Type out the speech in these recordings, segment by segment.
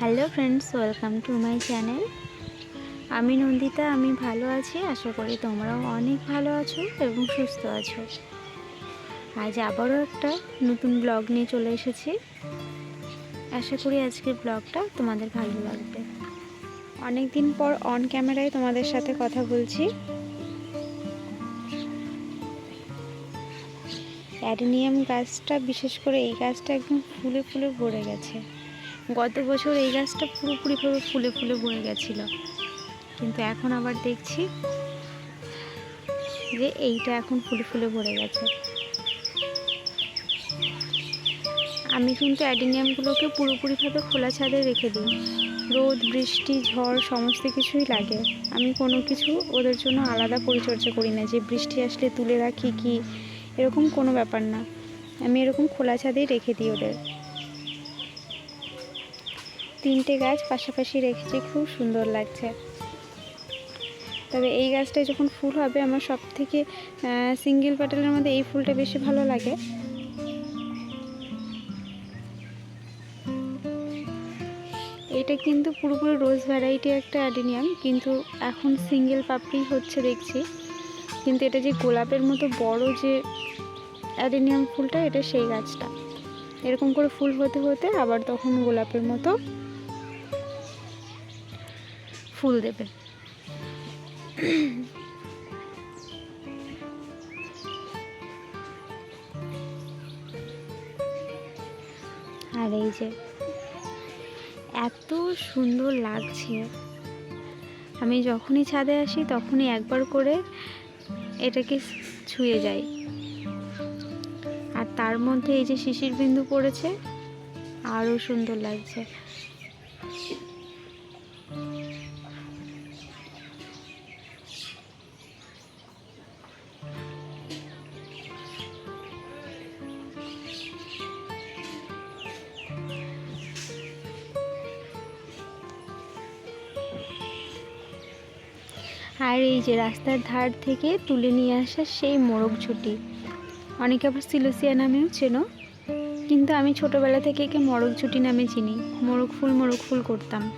Hello friends, welcome to my channel. আমি নন্দিতা, আমি ভালো আছি, আশা করি তোমরাও অনেক ভালো আছো এবং সুস্থ আছো। আজ আবারও একটা নতুন ব্লগ নিয়ে চলে এসেছি। আশা করি আজকের ব্লগটা তোমাদের ভালো লাগবে। অনেক দিন পর অন ক্যামেরায় তোমাদের সাথে কথা বলছি। অ্যাডেনিয়াম গাছটা, বিশেষ করে এই গাছটা একদম ফুলে ফুলে ভরে গেছে। গত বছর এই গাছটা পুরোপুরিভাবে ফুলে ফুলে ভরে গেছিল। কিন্তু এখন আবার দেখছি যে এইটা এখন ফুলে ফুলে ভরে গেছে। আমি কিন্তু অ্যাডিনিয়ামগুলোকে পুরোপুরিভাবে খোলা ছাদে রেখে দিই। রোদ, বৃষ্টি, ঝড়, সমস্ত কিছুই লাগে। আমি কোনো কিছু ওদের জন্য আলাদা পরিচর্যা করি না যে বৃষ্টি আসলে তুলে রাখি কি? এরকম কোনো ব্যাপার না। আমি এরকম খোলা ছাদেই রেখে দিই ওদের। তিনটে গাছ পাশাপাশি রেখেছি, খুব সুন্দর লাগছে। তবে এই গাছটায় যখন ফুল হবে, আমার সব থেকে সিঙ্গেল প্যাটেলের মধ্যে এই ফুলটা বেশি ভালো লাগে। এটা কিন্তু পুরোপুরি রোজ ভ্যারাইটি একটা অ্যাডিনিয়াম, কিন্তু এখন সিঙ্গেল পাপড়ি হচ্ছে দেখছি। কিন্তু এটা যে গোলাপের মতো বড় যে অ্যাডিনিয়াম ফুলটা, এটা সেই গাছটা। এরকম করে ফুল হতে হতে আবার তখন গোলাপের মতো ফুল দেবে। আর এই যে এত সুন্দর লাগছে। আমি যখনই ছাদে আসি, তখনই একবার করে এটাকে ছুঁয়ে যাই। আর তার মধ্যে এই যে শিশির বিন্দু পড়েছে আরও সুন্দর লাগছে। আর এই যে রাস্তার ধার থেকে তুলে নিয়ে আসা সেই মোরগ ঝুটি। অনেকে আবার সিলোসিয়া নামেও চেনো। কিন্তু আমি ছোটোবেলা থেকে একে মোরগ ঝুটি নামে চিনি। মোরগ ফুল মোরগ ফুল করতাম।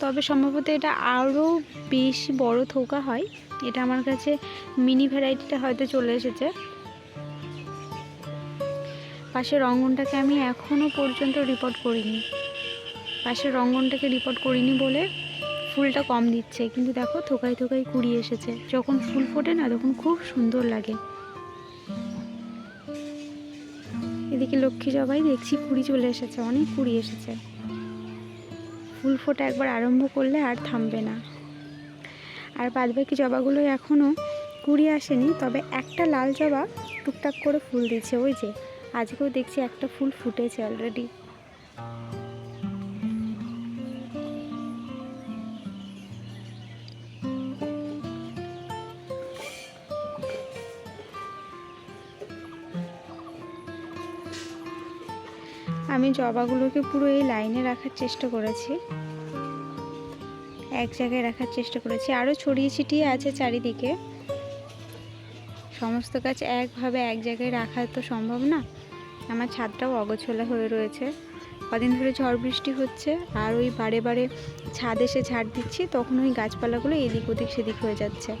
তবে সম্ভবত এটা আরও বেশি বড় থোকা হয়। এটা আমার কাছে মিনি ভ্যারাইটিটা হয়তো চলে এসেছে। পাশের অঙ্গনটাকে আমি এখনও পর্যন্ত রিপোর্ট করিনি। পাশের অঙ্গনটাকে রিপোর্ট করিনি বলে ফুলটা কম দিচ্ছে। কিন্তু দেখো, থোকায় থোকায় কুড়ি এসেছে। যখন ফুল ফোটে না, তখন খুব সুন্দর লাগে। এদিকে লক্ষ্মী জবাই, দেখছি কুড়ি চলে এসেছে, অনেক কুড়ি এসেছে। ফুল ফোটা একবার আরম্ভ করলে আর থামবে না। আর বাদবাকি জবাগুলো এখনও কুড়ি আসেনি, তবে একটা লাল জবা টুকটাক করে ফুল দিচ্ছে। ওই যে, আজকেও দেখছি একটা ফুল ফুটেছে অলরেডি আমি জবাগুলোকে পুরো এই লাইনে রাখার চেষ্টা করেছি। এক জায়গায় রাখার চেষ্টা করেছি। আরও ছড়িয়ে ছিটিয়ে আছে চারিদিকে। সমস্ত গাছ একভাবে এক জায়গায় রাখা তো সম্ভব না। আমার ছাদটাও অগোছলা হয়ে রয়েছে। কদিন ধরে ঝড় বৃষ্টি হচ্ছে আর ওই বারে বারে ছাদ এসে ঝাড় দিচ্ছি, তখন ওই গাছপালাগুলো এদিক ওদিক সেদিক হয়ে যাচ্ছে।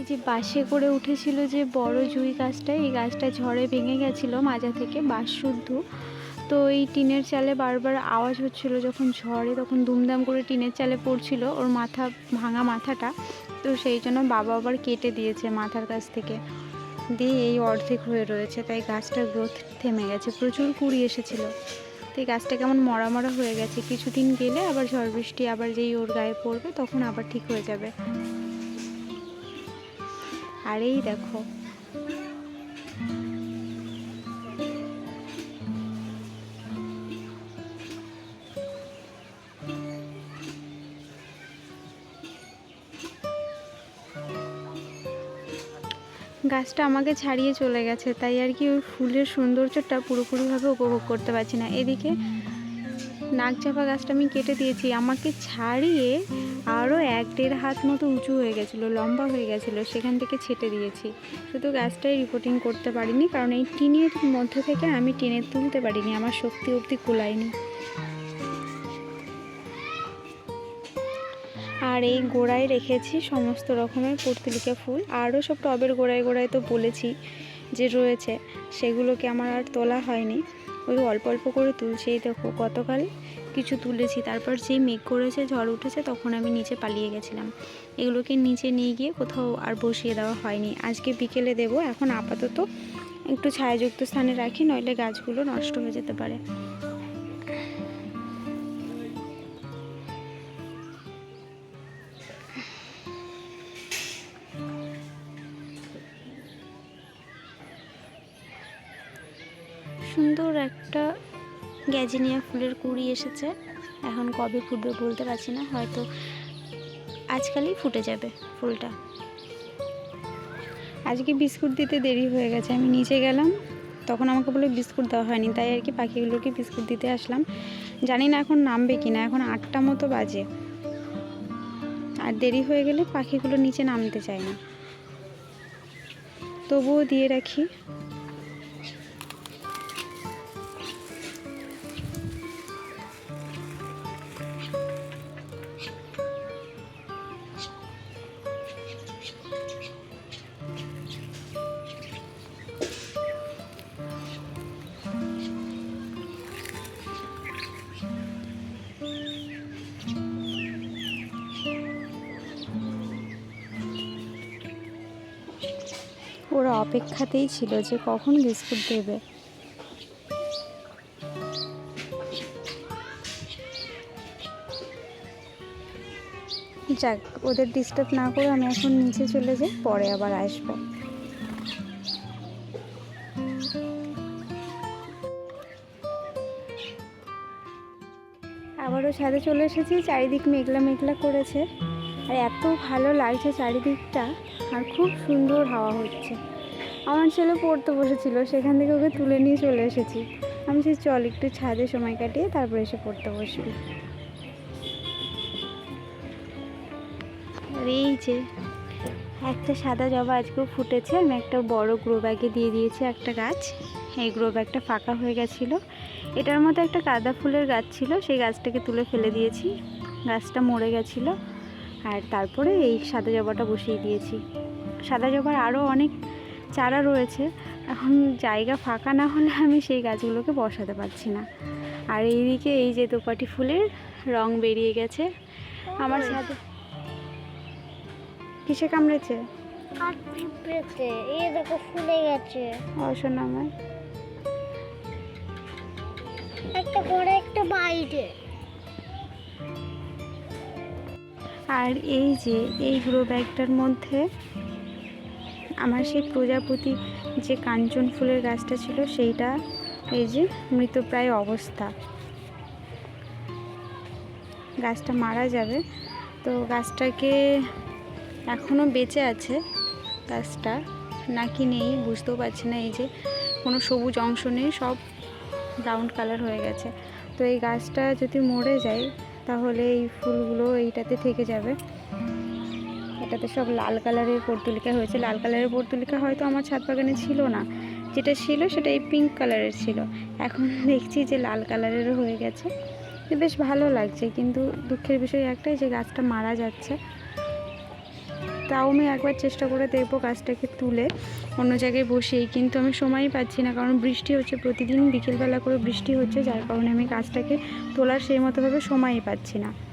এই যে বাসে করে উঠেছিল যে বড় জুই গাছটা, এই গাছটা ঝড়ে ভেঙে গেছিল মাজা থেকে বাস শুদ্ধ। তো এই টিনের চালে বারবার আওয়াজ হচ্ছিল, যখন ঝড়ে তখন দুমদাম করে টিনের চালে পড়ছিল ওর মাথা, ভাঙা মাথাটা। তো সেই জন্য বাবা আবার কেটে দিয়েছে মাথার কাছ থেকে। দিয়ে এই অর্ধেক হয়ে রয়েছে, তাই গাছটার গ্রোথ থেমে গেছে, প্রচুর কুড়ি এসেছিল। তো এই গাছটা কেমন মরা মরা হয়ে গেছে, কিছুদিন গেলে আবার ঝড় বৃষ্টি, আবার যেই ওর গায়ে পড়বে তখন আবার ঠিক হয়ে যাবে। আর এই দেখো। গাছটা আমাকে ছাড়িয়ে চলে গেছে, তাই আর কি ওই ফুলের সৌন্দর্যটা পুরোপুরিভাবে উপভোগ করতে পারছি না। এদিকে নাকচাপা গাছটা আমি কেটে দিয়েছি। আমাকে ছাড়িয়ে আরও এক দেড় হাত মতো উঁচু হয়ে গেছিল, লম্বা হয়ে গেছিল, সেখান থেকে ছেটে দিয়েছি। শুধু গাছটাই রিপোর্টিং করতে পারিনি, কারণ এই টিনের মধ্যে থেকে আমি টিনে তুলতে পারিনি, আমার শক্তি অবধি কুলায়নি। আর এই গোড়ায় রেখেছি সমস্ত রকমের পর্তুলিকা ফুল আরও সব টবের গোড়ায় গোড়ায় তো বলেছি যে রয়েছে, সেগুলোকে আমার আর তোলা হয়নি। ওই অল্প অল্প করে তুলছি এই দেখো গতকাল কিছু তুলেছি, তারপর যেই মেঘ করেছে, ঝড় উঠেছে, তখন আমি নিচে পালিয়ে গেছিলাম। এগুলোকে নিচে নিয়ে গিয়ে কোথাও আর বসিয়ে দেওয়া হয়নি। আজকে বিকেলে দেবো, এখন আপাতত একটু ছায়াযুক্ত স্থানে রাখি, নইলে গাছগুলো নষ্ট হয়ে যেতে পারে। সুন্দর একটা গ্যাজিনিয়া ফুলের কুড়ি এসেছে। এখন কবে ফুটবে বলতে পারছি না, হয়তো আজকালই ফুটে যাবে ফুলটা। আজকে বিস্কুট দিতে দেরি হয়ে গেছে, আমি নিচে গেলাম, তখন আমাকে বলে বিস্কুট দেওয়া হয়নি, তাই আর কি পাখিগুলোকে বিস্কুট দিতে আসলাম। জানি না এখন নামবে কি না, এখন আটটা মতো বাজে। আর দেরি হয়ে গেলে পাখিগুলো নিচে নামতে চায় না। তবুও দিয়ে রাখি। অপেক্ষাতেই ছিল যে কখন বিস্কুট দেবে। যাক, ওদের ডিস্টার্ব না করে আমি এখন নিচে চলে যাই, পরে আবার আসব। আবারও ছাদে চলে এসেছি, চারিদিক মেঘলা মেঘলা করেছে। আর এত ভালো লাগছে চারিদিকটা, আর খুব সুন্দর হাওয়া হচ্ছে। আমার ছেলে পড়তে বসেছিল, সেখান থেকে ওকে তুলে নিয়ে চলে এসেছি। আমি সেই চল, একটু ছাদে সময় কাটিয়ে তারপরে এসে পড়তে বসবি। এই যে, একটা সাদা জবা আজকেও ফুটেছে, আমি একটা বড় গ্রো ব্যাগে দিয়ে দিয়েছি একটা গাছ। এই গ্রো ব্যাগটা ফাঁকা হয়ে গেছিল। এটার মতো একটা গাঁদা ফুলের গাছ ছিল, সেই গাছটাকে তুলে ফেলে দিয়েছি। গাছটা মরে গেছিল। আর তারপরে এই সাদা জবাটা বসিয়ে দিয়েছি। সাদা জবার আরও অনেক চারা রয়েছে এখন জায়গা ফাঁকা না হলে আমি সেই গাছগুলোকে বসাতে পারছি না। আর এইদিকে এই যে দোপাটি ফুলের রং বেরিয়ে গেছে আমার সাথে কিসে কামড়েছে? এই দেখো ফুলে গেছে। অসনামায় একটা করে একটা বাইরে। আর এই যে এই গ্রো ব্যাগটার মধ্যে আমার সেই প্রজাপতি যে কাঞ্চন ফুলের গাছটা ছিল, সেইটা এই যে মৃতপ্রায় অবস্থা। গাছটা মারা যাবে। তো গাছটাকে এখনও বেঁচে আছে গাছটা, নাকি নেই বুঝতেও পারছি না। এই যে কোনো সবুজ অংশ নেই, সব ব্রাউন কালার হয়ে গেছে। তো এই গাছটা যদি মরে যায়, তাহলে এই ফুলগুলো এইটাতে থেকে যাবে। এটাতে সব লাল কালারের পর্তুলিকা হয়েছে। লাল কালারের পর্তুলিকা হয়তো আমার ছাদ বাগানে ছিল না। যেটা ছিল সেটা এই পিঙ্ক কালারের ছিল। এখন দেখছি যে লাল কালারেরও হয়ে গেছে। বেশ ভালো লাগছে, কিন্তু দুঃখের বিষয় একটাই যে গাছটা মারা যাচ্ছে। তাও আমি একবার চেষ্টা করে দেখব গাছটাকে তুলে। অন্য জায়গায় বসিয়ে কিন্তু আমি সময়ই পাচ্ছি না, কারণ বৃষ্টি হচ্ছে প্রতিদিন। বিকেলবেলা করে বৃষ্টি হচ্ছে, যার কারণে আমি গাছটাকে তোলার সেই মতোভাবে সময়ই পাচ্ছি না।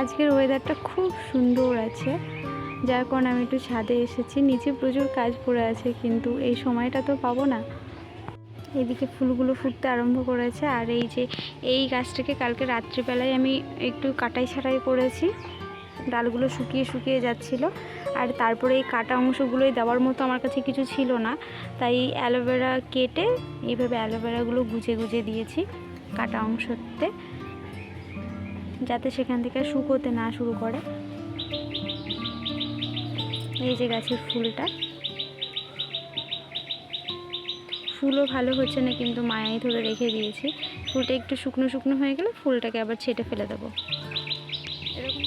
আজকের ওয়েদারটা খুব সুন্দর আছে। যার কারণে আমি একটু ছাদে এসেছি। নিচে প্রচুর কাজ পড়ে আছে, কিন্তু এই সময়টা তো পাবো না। এদিকে ফুলগুলো ফুটতে আরম্ভ করেছে, আর এই যে এই গাছটাকে কালকে রাত্রিবেলায় আমি একটু কাটাই ছাটাই করেছি। ডালগুলো শুকিয়ে শুকিয়ে যাচ্ছিল, আর তারপরে এই কাটা অংশগুলোই দেওয়ার মতো আমার কাছে কিছু ছিল না। তাই অ্যালোভেরা কেটে এইভাবে অ্যালোভেরাগুলো গুজে গুজে দিয়েছি কাটা অংশতে। যাতে সেখান থেকে শুকোতে না শুরু করে। এই যে গাছের ফুলটা। ফুলও ভালো হচ্ছে না, কিন্তু মায়াই ধরে রেখে দিয়েছি। ফুলটা একটু শুকনো শুকনো হয়ে গেলে ফুলটাকে আবার ছেটে ফেলে দেবো। এরকম।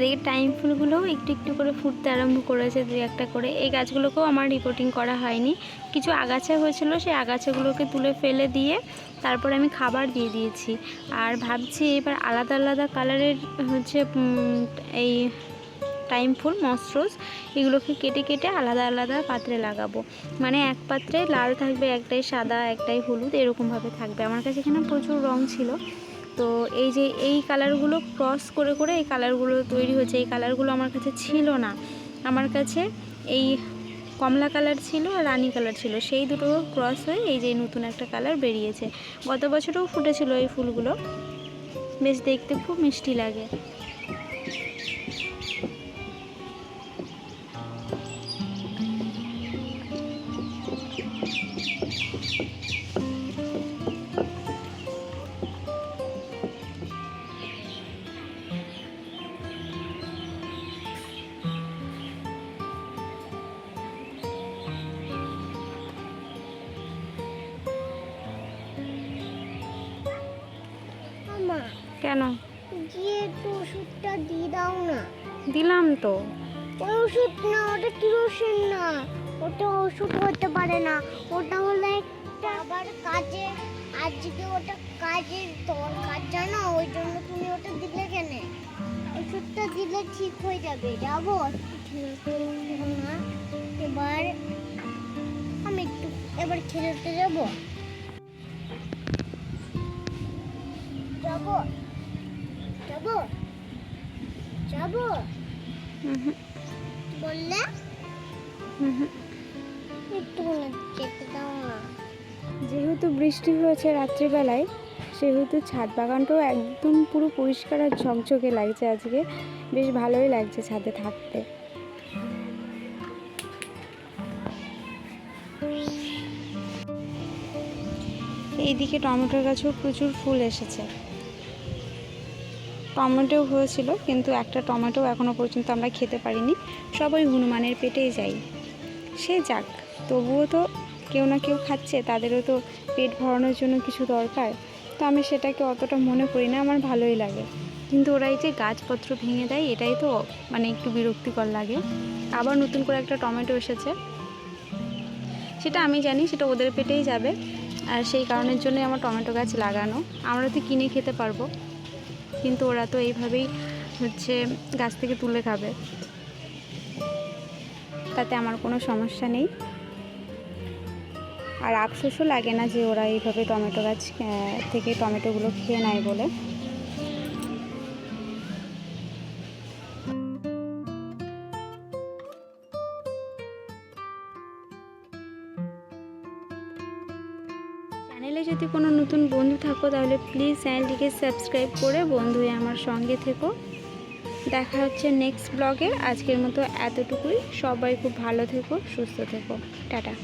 এদিকে টাইম ফুলগুলোও একটু একটু করে ফুটতে আরম্ভ করেছে দু একটা করে। এই গাছগুলোকেও আমার রিপোর্টিং করা হয়নি। কিছু আগাছা হয়েছিল, সেই আগাছাগুলোকে তুলে ফেলে দিয়ে তারপরে আমি খাবার দিয়ে দিয়েছি। আর ভাবছি এবার আলাদা আলাদা কালারের হচ্ছে এই টাইম ফুল মসরোজ এগুলোকে কেটে কেটে আলাদা আলাদা পাত্রে লাগাবো। মানে এক পাত্রে লাল থাকবে, একটাই সাদা, একটাই হলুদ, এরকমভাবে থাকবে। আমার কাছে এখানে প্রচুর রং ছিল। তো এই যে এই কালারগুলো ক্রস করে করে এই কালারগুলো তৈরি হয়েছে, এই কালারগুলো আমার কাছে ছিল না। আমার কাছে এই কমলা কালার ছিল আর রানি কালার ছিল। সেই দুটো ক্রস হয়ে এই যে নতুন একটা কালার বেরিয়েছে। গত বছরও ফুটেছিল এই ফুলগুলো। বেশ দেখতে খুব মিষ্টি লাগে। আমা কেন? গিয়ে একটু ওষুধটা দিয়ে দাও না। দিলাম তো। ওই ওষুধ না ওটা কিরোসিন না। ওটা ওষুধ হতে পারে না। ওটা হলো একটা আবার কাজে আজকে ওটা কাজের দরকার জানো? ওই জন্য তুমি ওটা দিলে কেন? ওষুধটা দিলে ঠিক হয়ে যাবে। যাব এবার আমি একটু এবার খেলতে যাব। যাব যাব যাব হুম হুম, বললে হুম হুম। একটু যেতে দাও না যেহেতু বৃষ্টি হয়েছে রাত্রিবেলায় সেহেতু ছাদ বাগানটাও একদম পুরো পরিষ্কার আর ঝকঝকে লাগছে আজকে। বেশ ভালোই লাগছে ছাদে থাকতে। এইদিকে টমেটোর গাছেও প্রচুর ফুল এসেছে। টমেটো হয়েছিল, কিন্তু একটা টমেটো এখনও পর্যন্ত আমরা খেতে পারিনি। সবাই হনুমানের পেটেই যাই। সে যাক, তবুও তো কেউ না কেউ খাচ্ছে, তাদেরও তো পেট ভরানোর জন্য কিছু দরকার। তো আমি সেটাকে অতটা মনে করি না, আমার ভালোই লাগে। কিন্তু ওরা এই যে গাছপত্র ভেঙে দেয়, এটাই তো মানে একটু বিরক্তিকর লাগে। আবার নতুন করে একটা টমেটো এসেছে। সেটা আমি জানি, সেটা ওদের পেটেই যাবে। আর সেই কারণের জন্যই আমার টমেটো গাছ লাগানো। আমরা তো কিনে খেতে পারব। কিন্তু ওরা তো এইভাবেই হচ্ছে গাছ থেকে তুলে খাবে। তাতে আমার কোনো সমস্যা নেই। আর আফসোসও লাগে না যে ওরা এইভাবে টমেটো গাছ থেকে টমেটোগুলো খেয়ে নেয় বলে। চ্যানেলে যদি কোনো নতুন বন্ধু থাকো, তাহলে প্লিজ চ্যানেলটিকে সাবস্ক্রাইব করে বন্ধু হয়ে আমার সঙ্গে থেকো। দেখা হচ্ছে নেক্সট ব্লগে আজকের মতো এতটুকুই। সবাই খুব ভালো থেকো, সুস্থ থেকো। টাটা।